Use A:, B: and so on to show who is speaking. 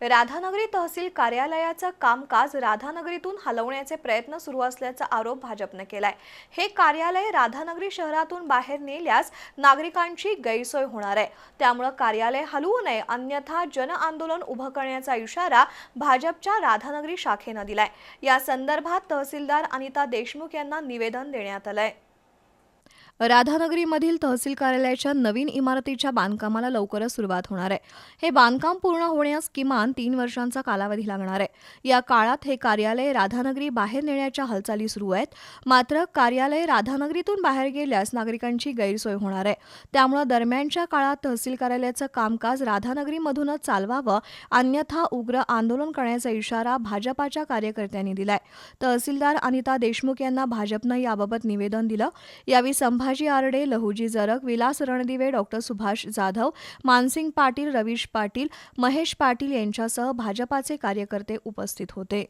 A: राधानगरी तहसील कार्यालयाचं कामकाज राधानगरीतून हलवण्याचे प्रयत्न सुरू असल्याचा आरोप भाजपनं केलाय. हे कार्यालय राधानगरी शहरातून बाहेर नेल्यास नागरिकांची गैरसोय होणार आहे. त्यामुळे कार्यालय हलवू नये अन्यथा जनआंदोलन उभं करण्याचा इशारा भाजपच्या राधानगरी शाखेनं दिलाय. या संदर्भात तहसीलदार अनिता देशमुख यांना निवेदन देण्यात आलंय. राधानगरीमधील तहसील कार्यालयाच्या नवीन इमारतीच्या बांधकामाला लवकरच सुरुवात होणार आहे. हे बांधकाम पूर्ण होण्यास किमान तीन वर्षांचा कालावधी लागणार आहे. या काळात हे कार्यालय राधानगरी बाहेर नेण्याच्या हालचाली सुरू आहेत. मात्र कार्यालय राधानगरीतून बाहेर गेल्यास नागरिकांची गैरसोय होणार आहे. त्यामुळे दरम्यानच्या काळात तहसील कार्यालयाचं कामकाज राधानगरीमधूनच चालवावं अन्यथा उग्र आंदोलन करण्याचा इशारा भाजपाच्या कार्यकर्त्यांनी दिलाय. तहसीलदार अनिता देशमुख यांना भाजपनं याबाबत निवेदन दिलं. यावेळी संभाजी आरडे लहुजी जरक विलास रणदिवे डॉक्टर सुभाष जाधव मानसिंग पाटील रवीश पाटील महेश पाटील यांच्यासह भाजपाचे कार्यकर्ते उपस्थित होते.